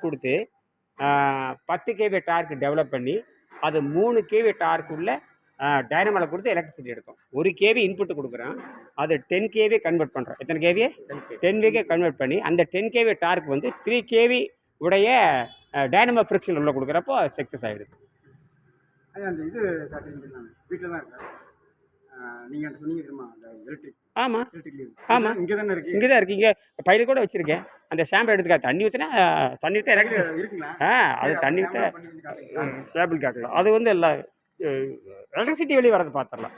கொடுத்து பத்து KV dark develop பண்ணி அது மூணு கேவி டார்க் உள்ள டைனமாவில் கொடுத்து எலக்ட்ரிசிட்டி எடுக்கும். ஒரு கேவி இன்புட் கொடுக்குறோம் அது டென் கேவி கன்வெர்ட் பண்ணுறோம் எத்தனை கேவி டென் கேவி கன்வெர்ட் பண்ணி அந்த டென் கேவி டார்க் வந்து த்ரீ கேவி உடைய டைனமோ ஃப்ரிக்ஷன் உள்ள கொடுக்குறப்போ சக்ஸஸ் ஆகிடுது அந்த இது வீட்டில் தான் இருக்கேன் நீங்கள் அந்த சொன்னீங்க தெரியுமா? அந்த எலக்ட்ரிக் ஆமாம் எலக்ட்ரிக் ஆமா. இங்கே தானே இருக்கு? இங்கே தான் இருக்குது இங்கே கூட வச்சுருக்கேன். அந்த ஷாம்பு எடுத்துக்கா தண்ணி ஊற்றினா தண்ணி ஊற்ற இருக்குங்களா? ஆ அது தண்ணி ஊற்ற ஸ்டேபிள் காட்டலாம் அது வந்து எல்லாம் எலக்ட்ரிசிட்டி வெளியே வரது பார்த்துடலாம்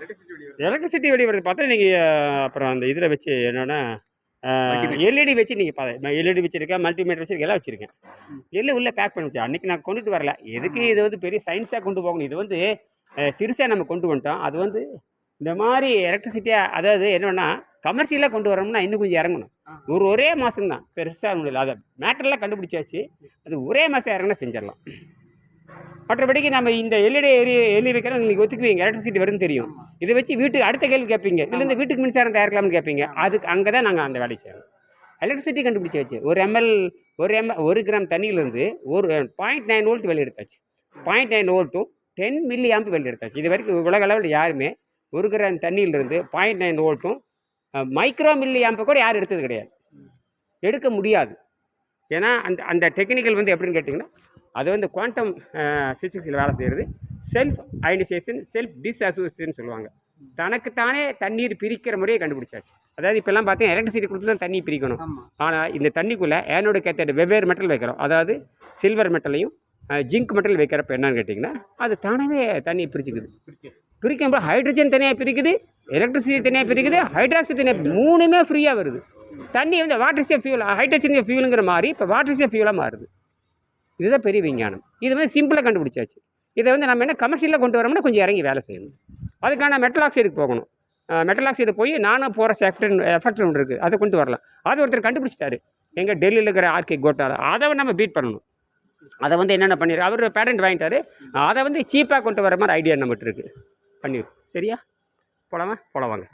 எலக்ட்ரிசிட்டி வெளியே வரது பார்த்தா நீங்கள் அப்புறம் அந்த இதில் வச்சு என்னென்னா எல்இடி வச்சு நீங்கள் பா எல்இடி வச்சுருக்கேன் மல்டிமீட்டர் வச்சுருக்கேன். எல்லாம் வச்சுருக்கேன் எல்லாம் உள்ளே பேக் பண்ணி வச்சேன். அன்றைக்கி நான் கொண்டுட்டு வரல. எதுக்கு இது வந்து பெரிய சயின்ஸாக கொண்டு போகணும்? இது வந்து சிறுசாக நம்ம கொண்டு வந்துட்டோம். அது வந்து இந்த மாதிரி எலக்ட்ரிசிட்டியாக அதாவது என்னென்னா கமர்ஷியலாக கொண்டு வரோம்னா இன்னும் கொஞ்சம் இறங்கணும். ஒரு ஒரே மாதம் தான். பெருசாக முடியல அதை மேட்டர்லாம் கண்டுபிடிச்சாச்சு. அது ஒரே மாதம் இறங்கினா செஞ்சிடலாம். மற்றபடிக்கு நம்ம இந்த எல்இடி எரி எல்இடி வைக்கிறோம். நீங்கள் ஒத்துக்குவீங்க. எலக்ட்ரிசிட்டி வரும்னு தெரியும். இதை வச்சு வீட்டுக்கு அடுத்த கேள்வி கேட்பீங்க. இதுல இருந்து வீட்டுக்கு மின்சாரம் தயாரிக்கலாம்னு கேட்பீங்க. அதுக்கு அங்கே தான் நாங்கள் அந்த வேலையை செய்யணும் எலக்ட்ரிசிட்டி கண்டுபிடிச்சாச்சு. ஒரு எம்எல் ஒரு எம் ஒரு கிராம் தண்ணியிலேருந்து ஒரு பாயிண்ட் நைன் வோல்ட் வெளியே எடுத்தாச்சு பாயிண்ட் நைன் வோல்ட்டும் டென் மில்லி ஆம்பு வெளியே எடுத்தாச்சு இது வரைக்கும் உலக அளவில் யாருமே ஒரு கிராம் தண்ணியிலிருந்து பாயிண்ட் நைன் வோல்ட்டும் மைக்ரோ மில்லி ஆம்பை கூட யாரும் எடுத்தது கிடையாது. எடுக்க முடியாது. ஏன்னா அந்த அந்த டெக்னிக்கல் வந்து எப்படின்னு கேட்டிங்கன்னா அது வந்து குவாண்டம் ஃபிசிக்ஸில் வேலை செய்கிறது செல்ஃப் அயனைசேஷன் செல்ஃப் டிஸ்அசோசியேஷன் சொல்லுவாங்க. தனக்குத்தானே தண்ணீர் பிரிக்கிற முறையை கண்டுபிடிச்சாச்சு. அதாவது இப்போல்லாம் பார்த்தீங்கன்னா எலக்ட்ரிசிட்டி கொடுத்து தான் தண்ணி பிரிக்கணும் ஆனால் இந்த தண்ணிக்குள்ளே ஏனோட கேத்தட் வெவ்வேறு மெட்டல் வைக்கிறோம். அதாவது சில்வர் மெட்டலையும் ஜிங்க் மெட்டல் வைக்கிறப்ப என்னன்னு கேட்டிங்கன்னா அது தானாகவே தண்ணி பிரிச்சுக்குது. பிரிக்கும்போது ஹைட்ரஜன் தனியாக பிரிக்குது எலக்ட்ரிசிட்டி தனியாக பிரிக்குது ஹைட்ராக்சி தனியாக மூணுமே ஃப்ரீயாக வருது. தண்ணி வந்து வாட்டர் சேஃப் ஃபியூல் ஹைட்ரஜன் ஃபியூலுங்கிற மாதிரி இப்போ வாட்டர் சேஃப் ஃபியூலாக மாறுது. இதுதான் பெரிய விஞ்ஞானம். இது வந்து சிம்பிளாக கண்டுபிடிச்சாச்சு. இதை வந்து நம்ம என்ன கமர்ஷியலாக கொண்டு வரோம்னா கொஞ்சம் இறங்கி வேலை செய்யணும். அதுக்கான மெட்டல் ஆக்சைடுக்கு போகணும். மெட்டல் ஆக்சைடு போய் நானும் போகிற எஃபெக்ட் எஃபெக்ட் ஒன்று இருக்குது அதை கொண்டு வரலாம். அது ஒருத்தர் கண்டுபிடிச்சிட்டாரு. எங்கள் டெல்லியில் இருக்கிற ஆர்கே கோட்டால் அதை நம்ம பீட் பண்ணணும். அதை வந்து என்னென்ன பண்ணிடு அவர் பேரண்ட் வாங்கிட்டாரு. அதை வந்து சீப்பாக கொண்டு வர மாதிரி ஐடியா நம்மகிட்ட இருக்குது பண்ணிடு சரியா? போலாமா? போகலாம் வாங்க.